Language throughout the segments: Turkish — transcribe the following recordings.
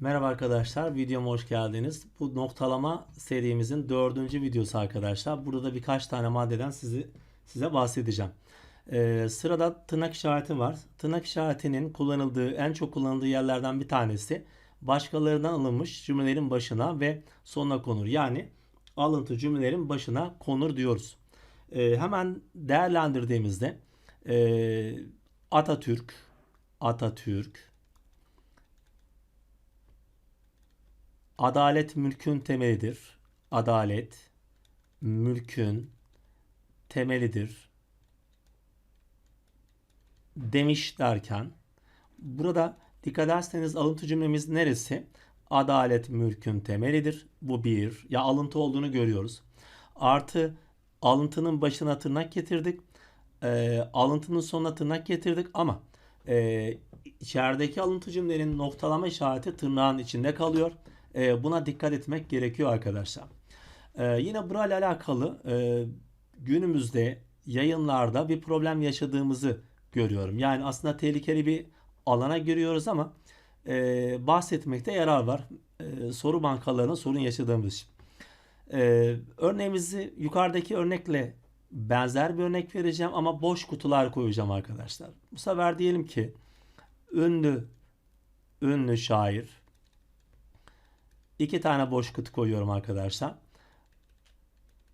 Merhaba arkadaşlar, videoma hoş geldiniz. Bu noktalama serimizin dördüncü videosu arkadaşlar. Burada da birkaç tane maddeden sizi, size bahsedeceğim. Ee, sırada tırnak işareti var. Tırnak işaretinin kullanıldığı, en çok kullanıldığı yerlerden bir tanesi başkalarından alınmış cümlelerin başına ve sonuna konur. Yani alıntı cümlelerin başına konur diyoruz. Ee, hemen değerlendirdiğimizde e, Atatürk, Atatürk, Adalet mülkün temelidir. Adalet mülkün temelidir. Demiş derken burada dikkat ederseniz alıntı cümlemiz neresi? Adalet mülkün temelidir. Bu bir. Ya alıntı olduğunu görüyoruz. Artı alıntının başına tırnak getirdik. E, alıntının sonuna tırnak getirdik ama e, içerideki alıntı cümlenin noktalama işareti tırnağın içinde kalıyor. E, buna dikkat etmek gerekiyor arkadaşlar. E, yine burayla alakalı e, günümüzde yayınlarda bir problem yaşadığımızı görüyorum. Yani aslında tehlikeli bir alana giriyoruz ama e, bahsetmekte yarar var. E, soru bankalarına sorun yaşadığımız için. E, örneğimizi yukarıdaki örnekle benzer bir örnek vereceğim ama boş kutular koyacağım arkadaşlar. Bu sefer diyelim ki ünlü ünlü şair iki tane boş kutu koyuyorum arkadaşlar.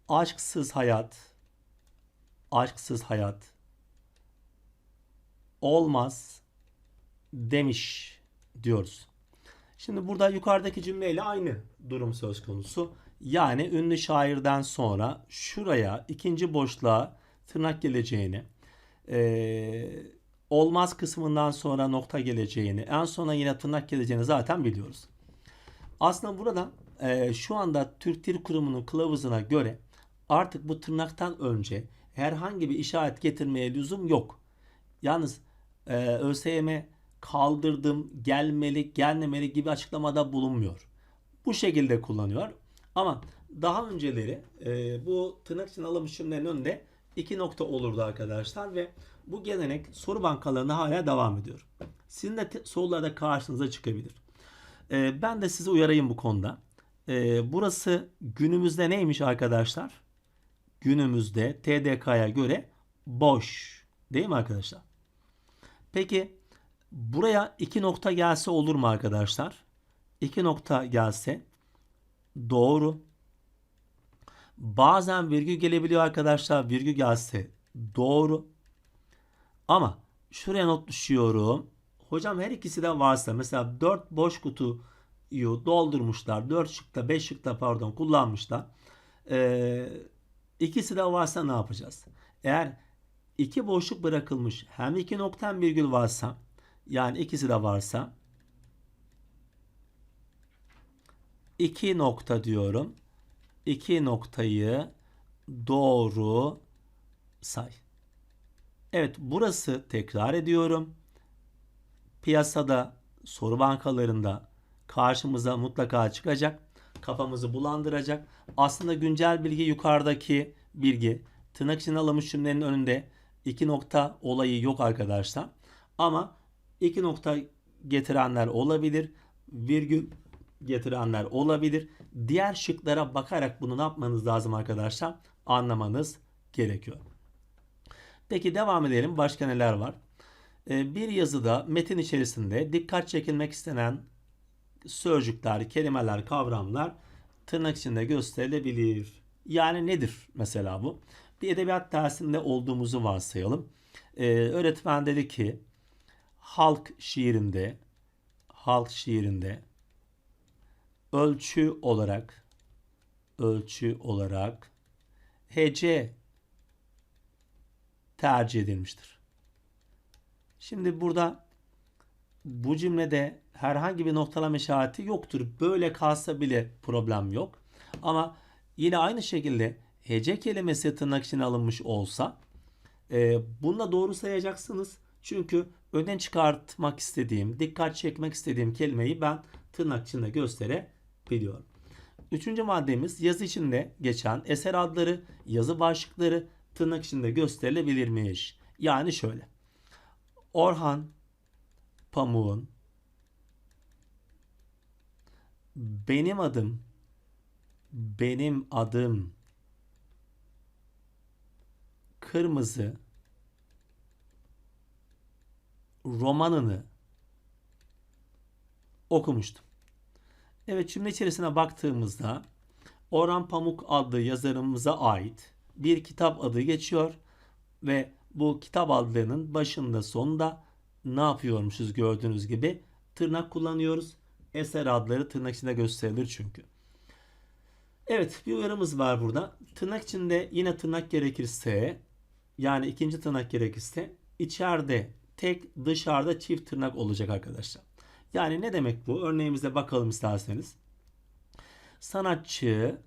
Aşksız hayat aşksız hayat olmaz demiş diyoruz. Şimdi burada yukarıdaki cümleyle aynı durum söz konusu. Yani ünlü şairden sonra şuraya ikinci boşluğa tırnak geleceğini, e, olmaz kısmından sonra nokta geleceğini, en sona yine tırnak geleceğini zaten biliyoruz. Aslında burada e, şu anda Türk Dil Kurumu'nun kılavuzuna göre artık bu tırnaktan önce herhangi bir işaret getirmeye lüzum yok. Yalnız e, ÖSYM kaldırdım, gelmeli, gelmemeli gibi açıklamada bulunmuyor. Bu şekilde kullanıyor. Ama daha önceleri e, bu tırnak için alınmış cümlenin önünde iki nokta olurdu arkadaşlar ve bu gelenek soru bankalarına hala devam ediyor. Sizin de sorularda karşınıza çıkabilir. E, ben de sizi uyarayım bu konuda. E, burası günümüzde neymiş arkadaşlar? Günümüzde TDK'ya göre boş. Değil mi arkadaşlar? Peki buraya iki nokta gelse olur mu arkadaşlar? İki nokta gelse doğru. Bazen virgül gelebiliyor arkadaşlar. Virgül gelse doğru. Ama şuraya not düşüyorum. Hocam her ikisi de varsa mesela 4 boş kutuyu doldurmuşlar. 4 şıkta 5 şıkta pardon kullanmışlar. Ee, ikisi de varsa ne yapacağız? Eğer iki boşluk bırakılmış hem iki nokta hem virgül varsa yani ikisi de varsa iki nokta diyorum. İki noktayı doğru say. Evet burası tekrar ediyorum. Piyasada soru bankalarında karşımıza mutlaka çıkacak. Kafamızı bulandıracak. Aslında güncel bilgi yukarıdaki bilgi. Tırnak içine alınmış cümlenin önünde iki nokta olayı yok arkadaşlar. Ama iki nokta getirenler olabilir. Virgül getirenler olabilir. Diğer şıklara bakarak bunu ne yapmanız lazım arkadaşlar? Anlamanız gerekiyor. Peki devam edelim. Başka neler var? Ee, bir yazıda metin içerisinde dikkat çekilmek istenen sözcükler, kelimeler, kavramlar tırnak içinde gösterilebilir. Yani nedir mesela bu? Bir edebiyat dersinde olduğumuzu varsayalım. Ee, öğretmen dedi ki halk şiirinde halk şiirinde ölçü olarak ölçü olarak hece tercih edilmiştir. Şimdi burada bu cümlede herhangi bir noktalama işareti yoktur. Böyle kalsa bile problem yok. Ama yine aynı şekilde hece kelimesi tırnak içine alınmış olsa e, bununla doğru sayacaksınız. Çünkü öne çıkartmak istediğim, dikkat çekmek istediğim kelimeyi ben tırnak içinde gösterebiliyorum. Üçüncü maddemiz yazı içinde geçen eser adları, yazı başlıkları tırnak içinde gösterilebilirmiş. Yani şöyle. Orhan Pamuk'un benim adım benim adım kırmızı romanını okumuştum. Evet cümle içerisine baktığımızda Orhan Pamuk adlı yazarımıza ait bir kitap adı geçiyor ve bu kitap adlarının başında sonunda ne yapıyormuşuz gördüğünüz gibi tırnak kullanıyoruz. Eser adları tırnak içinde gösterilir çünkü. Evet bir uyarımız var burada. Tırnak içinde yine tırnak gerekirse yani ikinci tırnak gerekirse içeride tek dışarıda çift tırnak olacak arkadaşlar. Yani ne demek bu? Örneğimize bakalım isterseniz. Sanatçı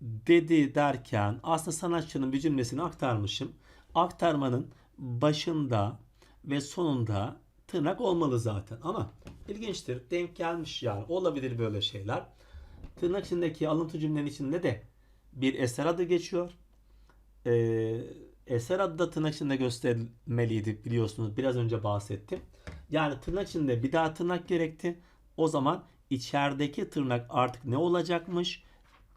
dedi derken aslında sanatçının bir cümlesini aktarmışım. Aktarmanın başında ve sonunda tırnak olmalı zaten. Ama ilginçtir. Denk gelmiş yani. Olabilir böyle şeyler. Tırnak içindeki alıntı cümlenin içinde de bir eser adı geçiyor. Ee, eser adı da tırnak içinde gösterilmeliydi biliyorsunuz. Biraz önce bahsettim. Yani tırnak içinde bir daha tırnak gerekti. O zaman içerideki tırnak artık ne olacakmış?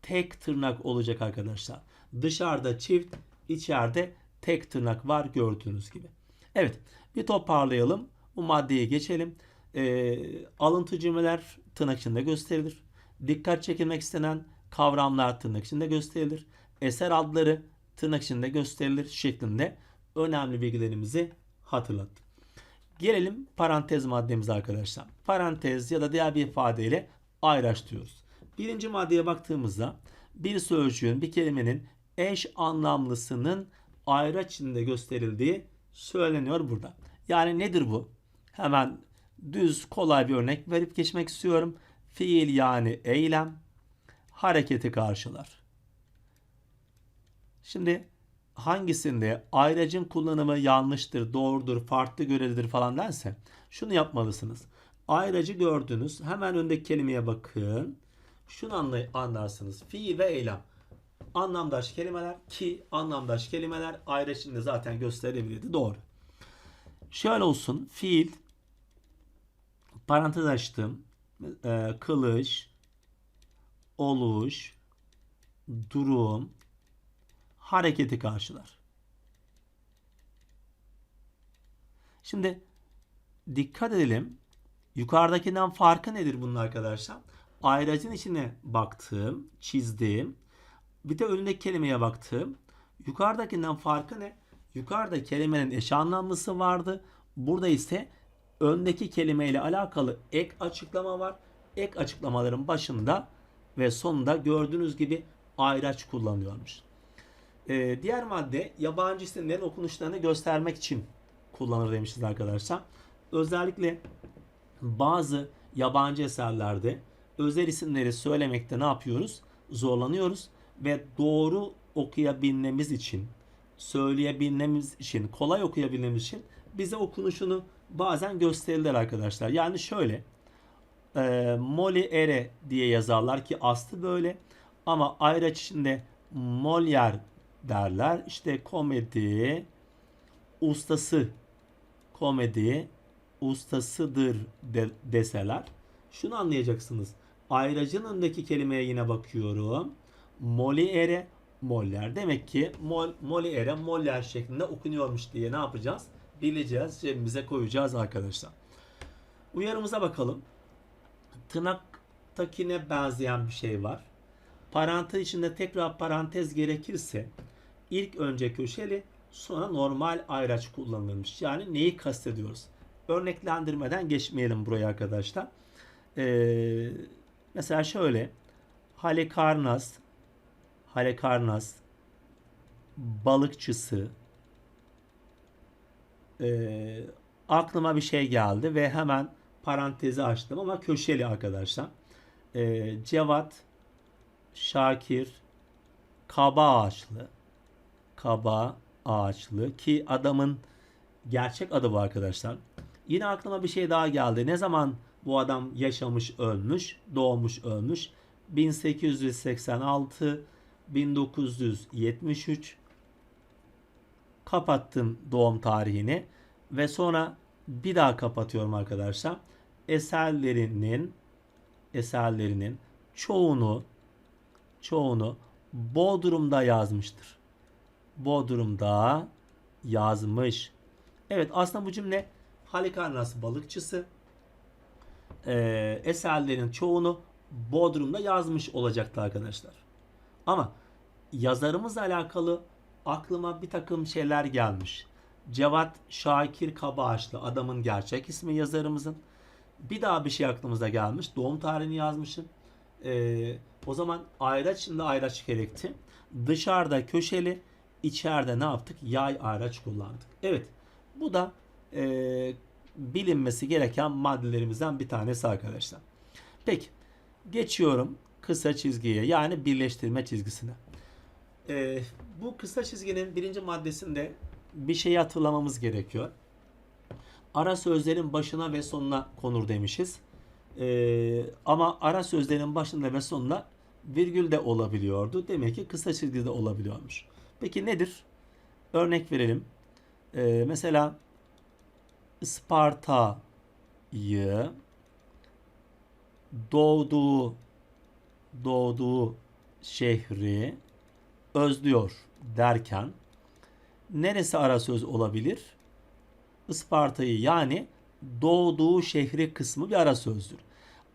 Tek tırnak olacak arkadaşlar. Dışarıda çift, içeride tek tırnak var gördüğünüz gibi. Evet bir toparlayalım. Bu maddeye geçelim. Ee, alıntı cümleler tırnak içinde gösterilir. Dikkat çekilmek istenen kavramlar tırnak içinde gösterilir. Eser adları tırnak içinde gösterilir şeklinde önemli bilgilerimizi hatırlattım. Gelelim parantez maddemize arkadaşlar. Parantez ya da diğer bir ifadeyle ayraç diyoruz. Birinci maddeye baktığımızda bir sözcüğün, bir kelimenin eş anlamlısının ayraç içinde gösterildiği söyleniyor burada. Yani nedir bu? Hemen düz kolay bir örnek verip geçmek istiyorum. Fiil yani eylem hareketi karşılar. Şimdi hangisinde ayracın kullanımı yanlıştır, doğrudur, farklı görelidir falan derse şunu yapmalısınız. Ayracı gördünüz. Hemen öndeki kelimeye bakın. Şunu anlarsınız. Fiil ve eylem. Anlamdaş kelimeler ki anlamdaş kelimeler ayrı içinde zaten gösterebilirdi. Doğru. Şöyle olsun. Fiil parantez açtım. E, kılıç oluş durum hareketi karşılar. Şimdi dikkat edelim. Yukarıdakinden farkı nedir bunun arkadaşlar? Ayracın içine baktım, çizdim. Bir de önündeki kelimeye baktım. Yukarıdakinden farkı ne? Yukarıda kelimenin eş anlamlısı vardı. Burada ise öndeki kelimeyle alakalı ek açıklama var. Ek açıklamaların başında ve sonunda gördüğünüz gibi ayraç kullanıyormuş. Ee, diğer madde yabancı isimlerin okunuşlarını göstermek için kullanır demişiz arkadaşlar. Özellikle bazı yabancı eserlerde özel isimleri söylemekte ne yapıyoruz? Zorlanıyoruz ve doğru okuyabilmemiz için, söyleyebilmemiz için, kolay okuyabilmemiz için bize okunuşunu bazen gösterirler arkadaşlar. Yani şöyle e, Moliere diye yazarlar ki aslı böyle ama ayraç içinde Molière derler. İşte komedi ustası komedi ustasıdır de, deseler şunu anlayacaksınız. Ayracın önündeki kelimeye yine bakıyorum. Molière Moller. Demek ki Mol, Molière Moller şeklinde okunuyormuş diye ne yapacağız? Bileceğiz, cebimize koyacağız arkadaşlar. Uyarımıza bakalım. Tırnaktakine benzeyen bir şey var. Parantez içinde tekrar parantez gerekirse ilk önce köşeli sonra normal ayraç kullanılmış. Yani neyi kastediyoruz? Örneklendirmeden geçmeyelim buraya arkadaşlar. Ee, mesela şöyle Halikarnas Halikarnas balıkçısı ee, aklıma bir şey geldi ve hemen parantezi açtım ama köşeli arkadaşlar. Ee, Cevat Şakir Kaba Ağaçlı Kaba Ağaçlı ki adamın gerçek adı bu arkadaşlar. Yine aklıma bir şey daha geldi. Ne zaman bu adam yaşamış, ölmüş, doğmuş, ölmüş? 1886 1973 kapattım doğum tarihini ve sonra bir daha kapatıyorum arkadaşlar. Eserlerinin eserlerinin çoğunu çoğunu Bodrum'da yazmıştır. Bodrum'da yazmış. Evet aslında bu cümle Halikarnas balıkçısı e, eserlerin çoğunu Bodrum'da yazmış olacaktı arkadaşlar. Ama yazarımızla alakalı aklıma bir takım şeyler gelmiş. Cevat Şakir Kabaağaçlı adamın gerçek ismi yazarımızın. Bir daha bir şey aklımıza gelmiş. Doğum tarihini yazmışım. Ee, o zaman ayraç içinde ayraç gerekti. Dışarıda köşeli, içeride ne yaptık? Yay ayraç kullandık. Evet. Bu da e, bilinmesi gereken maddelerimizden bir tanesi arkadaşlar. Peki. Geçiyorum kısa çizgiye yani birleştirme çizgisine. Ee, bu kısa çizginin birinci maddesinde bir şeyi hatırlamamız gerekiyor. Ara sözlerin başına ve sonuna konur demişiz. Ee, ama ara sözlerin başında ve sonuna virgül de olabiliyordu. Demek ki kısa çizgi de olabiliyormuş. Peki nedir? Örnek verelim. Ee, mesela Isparta'yı doğduğu doğduğu şehri özlüyor derken neresi ara söz olabilir? Isparta'yı yani doğduğu şehri kısmı bir ara sözdür.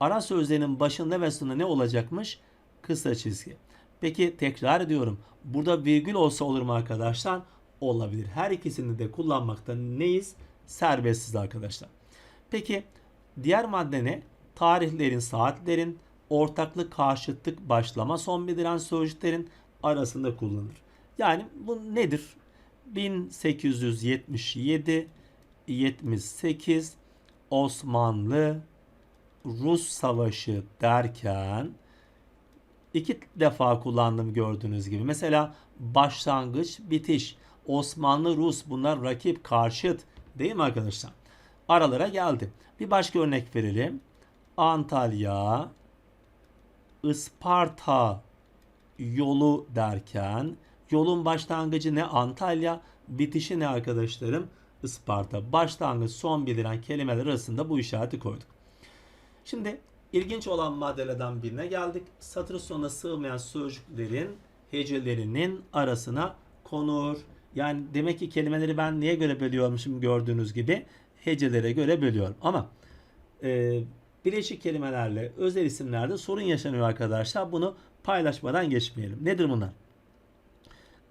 Ara sözlerin başında ve sonunda ne olacakmış? Kısa çizgi. Peki tekrar ediyorum. Burada virgül olsa olur mu arkadaşlar? Olabilir. Her ikisini de kullanmakta neyiz? Serbestsiz arkadaşlar. Peki diğer madde ne? Tarihlerin, saatlerin, ortaklık, karşıtlık, başlama, son bildiren sözcüklerin arasında kullanılır. Yani bu nedir? 1877 78 Osmanlı Rus Savaşı derken iki defa kullandım gördüğünüz gibi. Mesela başlangıç, bitiş. Osmanlı, Rus bunlar rakip, karşıt değil mi arkadaşlar? Aralara geldi. Bir başka örnek verelim. Antalya, Isparta yolu derken yolun başlangıcı ne Antalya, bitişi ne arkadaşlarım? Isparta. Başlangıç son bildiren kelimeler arasında bu işareti koyduk. Şimdi ilginç olan maddelerden birine geldik. Satır sonuna sığmayan sözcüklerin hecelerinin arasına konur. Yani demek ki kelimeleri ben niye göre bölüyormuşum gördüğünüz gibi hecelere göre bölüyorum. Ama e, bileşik kelimelerle özel isimlerde sorun yaşanıyor arkadaşlar. Bunu paylaşmadan geçmeyelim. Nedir bunlar?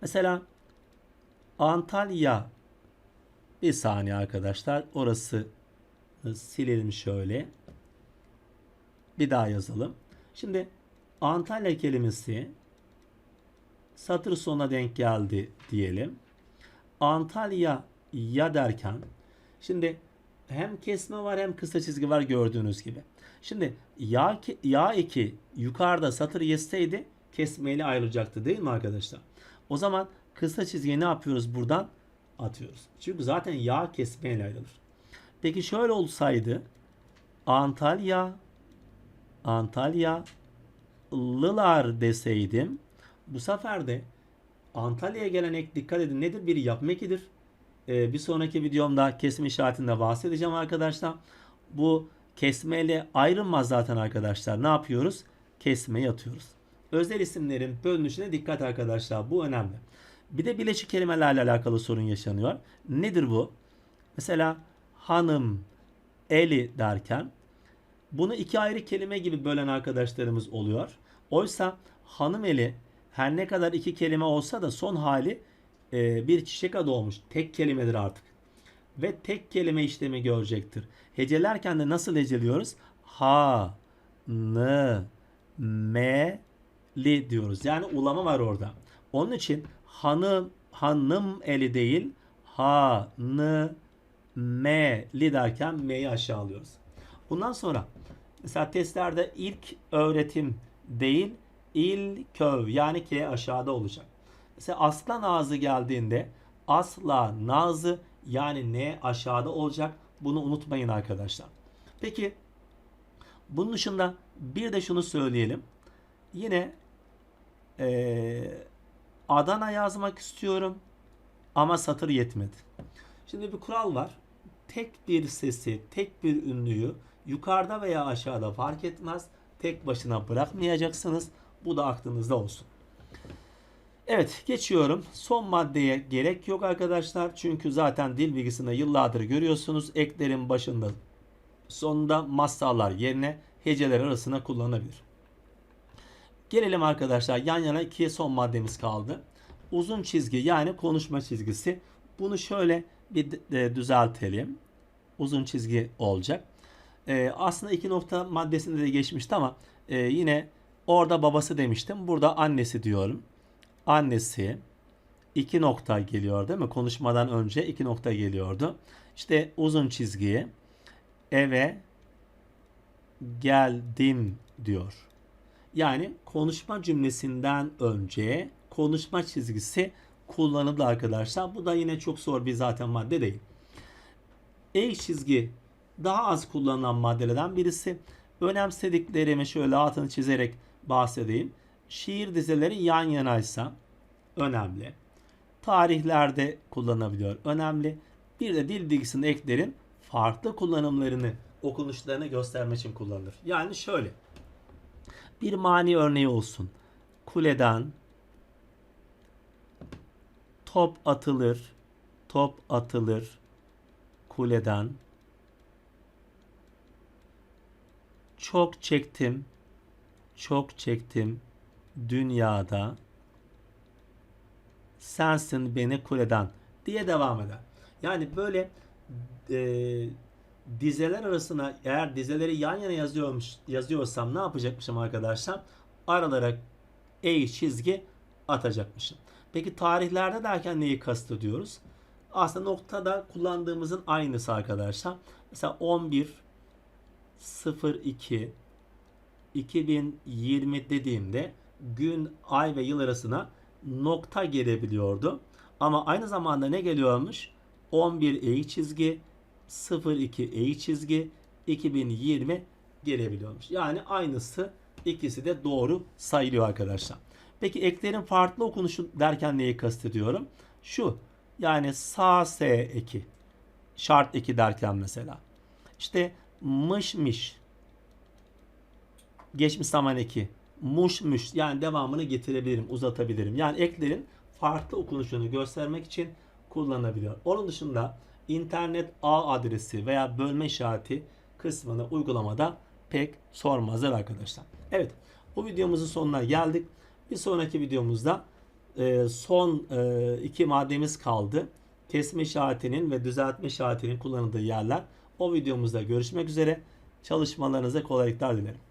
Mesela Antalya bir saniye arkadaşlar. Orası silelim şöyle. Bir daha yazalım. Şimdi Antalya kelimesi satır sonuna denk geldi diyelim. Antalya ya derken şimdi hem kesme var hem kısa çizgi var gördüğünüz gibi. Şimdi ya, ya 2 yukarıda satır yeseydi kesmeyle ayrılacaktı değil mi arkadaşlar? O zaman kısa çizgiyi ne yapıyoruz buradan? Atıyoruz. Çünkü zaten yağ kesmeyle ayrılır. Peki şöyle olsaydı Antalya Antalya Lılar deseydim bu sefer de Antalya'ya gelen ek dikkat edin nedir? Bir yapım Ee, bir sonraki videomda kesme işaretinde bahsedeceğim arkadaşlar. Bu kesmeyle ayrılmaz zaten arkadaşlar. Ne yapıyoruz? Kesmeyi atıyoruz. Özel isimlerin bölünüşüne dikkat arkadaşlar. Bu önemli. Bir de bileşik kelimelerle alakalı sorun yaşanıyor. Nedir bu? Mesela hanım, eli derken bunu iki ayrı kelime gibi bölen arkadaşlarımız oluyor. Oysa hanım eli her ne kadar iki kelime olsa da son hali e, bir çiçek adı olmuş. Tek kelimedir artık. Ve tek kelime işlemi görecektir. Hecelerken de nasıl heceliyoruz? Ha, n, me, li diyoruz. Yani ulama var orada. Onun için hanım hanım eli değil ha n me li derken m'yi aşağı alıyoruz. Bundan sonra mesela testlerde ilk öğretim değil il köv yani k aşağıda olacak. Mesela aslan ağzı geldiğinde asla nazı yani ne aşağıda olacak. Bunu unutmayın arkadaşlar. Peki bunun dışında bir de şunu söyleyelim. Yine ee, Adana yazmak istiyorum ama satır yetmedi. Şimdi bir kural var. Tek bir sesi, tek bir ünlüyü yukarıda veya aşağıda fark etmez. tek başına bırakmayacaksınız. Bu da aklınızda olsun. Evet geçiyorum. Son maddeye gerek yok arkadaşlar. Çünkü zaten dil bilgisinde yıllardır görüyorsunuz. Eklerin başında sonunda masallar yerine heceler arasına kullanılabilir. Gelelim arkadaşlar yan yana ikiye son maddemiz kaldı. Uzun çizgi yani konuşma çizgisi. Bunu şöyle bir e, düzeltelim. Uzun çizgi olacak. E, aslında iki nokta maddesinde de geçmişti ama e, yine orada babası demiştim. Burada annesi diyorum. Annesi iki nokta geliyor değil mi? Konuşmadan önce iki nokta geliyordu. İşte uzun çizgiyi eve geldim diyor. Yani konuşma cümlesinden önce konuşma çizgisi kullanıldı arkadaşlar. Bu da yine çok zor bir zaten madde değil. E çizgi daha az kullanılan maddelerden birisi. Önemsediklerimi şöyle altını çizerek bahsedeyim. Şiir dizeleri yan yanaysa önemli. Tarihlerde kullanabiliyor. Önemli. Bir de dil bilgisinin eklerin farklı kullanımlarını, okunuşlarını göstermek için kullanılır. Yani şöyle. Bir mani örneği olsun. Kuleden top atılır, top atılır kuleden. Çok çektim, çok çektim dünyada. Sensin beni kuleden diye devam eder. Yani böyle e, dizeler arasına eğer dizeleri yan yana yazıyormuş yazıyorsam ne yapacakmışım arkadaşlar? Aralara e çizgi atacakmışım. Peki tarihlerde derken neyi kastediyoruz? Aslında noktada kullandığımızın aynısı arkadaşlar. Mesela 11 02 2020 dediğimde gün, ay ve yıl arasına nokta gelebiliyordu. Ama aynı zamanda ne geliyormuş? 11 eğik çizgi, 02 eğik çizgi, 2020 gelebiliyormuş. Yani aynısı ikisi de doğru sayılıyor arkadaşlar. Peki eklerin farklı okunuşu derken neyi kastediyorum? Şu yani sağ S eki şart eki derken mesela. İşte mış mış geçmiş zaman eki muş muş yani devamını getirebilirim uzatabilirim. Yani eklerin farklı okunuşunu göstermek için kullanılabiliyor. Onun dışında internet ağ adresi veya bölme işareti kısmını uygulamada pek sormazlar arkadaşlar. Evet bu videomuzun sonuna geldik. Bir sonraki videomuzda e, son e, iki maddemiz kaldı. Kesme işaretinin ve düzeltme işaretinin kullanıldığı yerler. O videomuzda görüşmek üzere. Çalışmalarınıza kolaylıklar dilerim.